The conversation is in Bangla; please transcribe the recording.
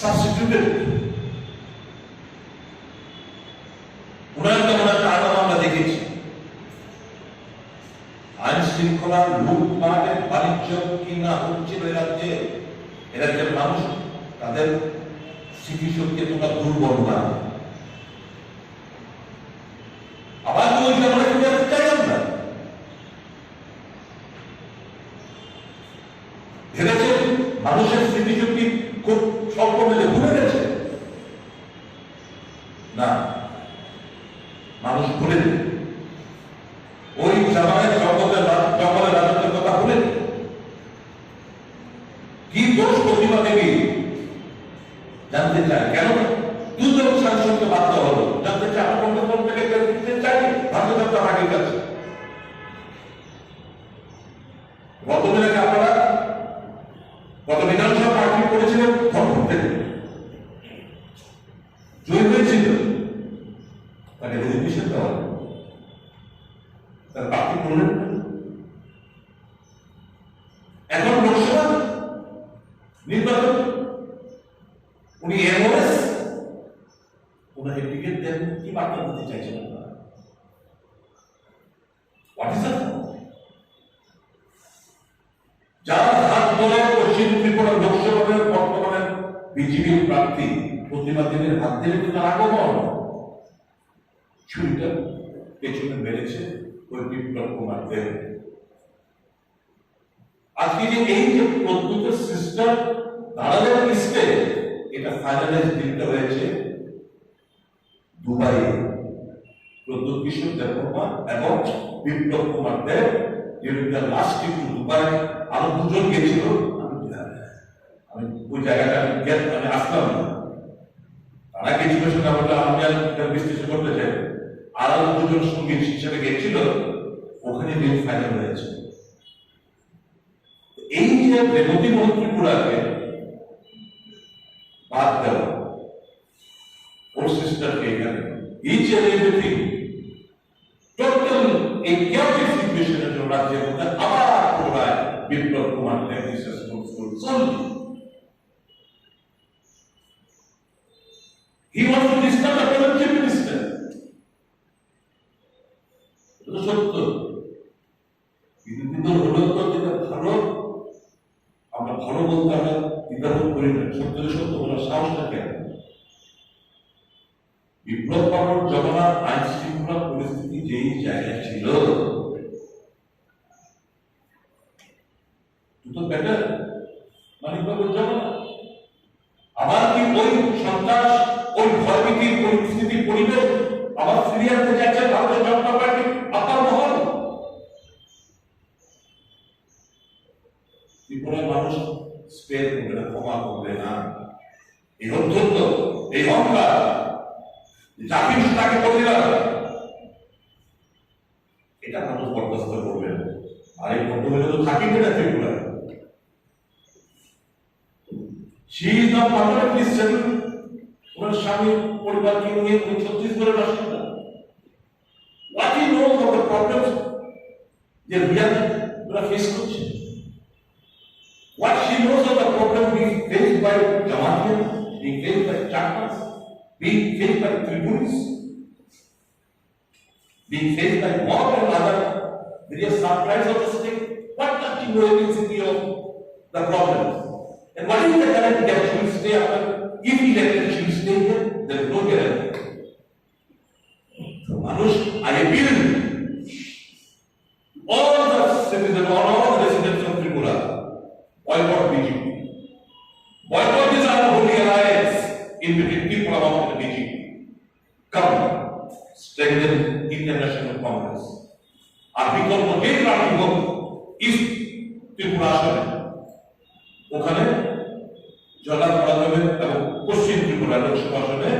সাবস্টিটিউটেড তেমন একটা আমরা দেখেছি। আইন শৃঙ্খলা লুটপাটের বাণিজ্য কি না হচ্ছিল এ রাজ্যে? এ রাজ্যের মানুষ তাদের স্মৃতিশক্তি তোমরা দুর্বল না? মানুষের স্মৃতিশক্তি খুব স্বল্প মেলে ভুলে গেছে। না, মানুষ ভুলে ওই জামানের জগতের রা- জঙ্গলের রাজত্বের কথা ভুলে কি দোষ প্রতিমা দেবী জানতে চায়? কেন? দুজন সাংসদকে বাধ্য হলো। জানতে চায়, আমার কংগ্রেস থেকে চাই জনতা পার্টির কাছে গতদিনে আপনারা গত বিধানসভা পার্টি করেছিলেন থেকে জয়ী হয়েছিল। তাকে রেজিগনেশন দেওয়া তার প্রার্থী করলেন এখন লোকসভা নির্বাচন। উনি এমওএস। ওনাকে টিকিট দেন। কি বার্তা দিতে চাইছেন আপনারা? হোয়াট ইজ যার হাত ধরে পশ্চিম ত্রিপুরা বিজেপির প্রার্থী প্রতিমা দেবের হাত ধরে তো তার আগমন ছুরিটা পেছনে মেরেছে ওই বিপ্লব কুমার দেব আজকে যে এই যে প্রদ্যুত সিস্টেম দাঁড়ালেন লিস্টে এটা ফাইনালাইজ দিতে হয়েছে, দুবাই প্রদ্যুৎ কিশোর দেববর্মা এবং বিপ্লব কুমার দেব যেটা লাস্ট একটু দুবাই আরও দুজন গেছিল আমি ওই জায়গাটা আমি আমি আসলাম। না তারা সেটা বললে আমি আর বিশ্লেষণ করতে চাই আরও দুজন সংগীত হিসেবে গেছিল, ওখানে দিন ফাইনাল হয়েছে। এই যে রেবতী মন্ত্রীপুরাকে বাদ দেওয়া, ওর সিস্টারকে এখানে ইচ এন্ড এভরিথিং টোটাল এই কেয়ারটিক সিচুয়েশনের জন্য রাজ্যের মধ্যে আবার পুনরায় বিপ্লব কুমার দেব ইস He wants to disturb the chief minister. এটা সত্য। বিরোধী দল হলেও তো যেটা ভালো, আমরা ভালো বলতে আমরা দ্বিধাবোধ করি না। সত্য সত্য, বলার সাহস থাকে বিপ্লব জমানার আইন শৃঙ্খলা পরিস্থিতি যেই জায়গায় ছিল তো বেটার মানিকবাবুর জমানা আবার কি ওই সন্ত্রাস ওই ভয়ভীতির পরিস্থিতি পরিবেশ আবার ফিরিয়ে আনতে চাইছে ভারতীয় জনতা পার্টি আপনার মহল। ত্রিপুরার মানুষ স্পেয়ার করবে না, ক্ষমা করবে না। এই অধ্যত্ত এই অহংকার যা তাকে বলে দিলাম। এটা মানুষ বরদাস্ত করবে আর এই ভদ্রমহিলা তো থাকি না ত্রিপুরায়। She is not permanently settled. Shami Puribar came here with Chhattisgarh Rashinda. What he knows of the problems they are faced with. What she knows of the problem being faced by Jamaatians, being faced by Chakmas, being faced by Tribunis, being faced by mob and other various subtribes of the state. What does she know in the of the problems? And what is the current gap? She will stay all the citizens, all, all the residents of Tripura, boycott BJP. Boycott this unholy alliance in between Tripura and the BJP. Come, strengthen Indian National Congress. আর বিকল্প যে প্রার্থী হোক ইস্ট ত্রিপুরা আসনে ওখানে জলা করা যাবে এবং পশ্চিম ত্রিপুরা লোকসভা আসনে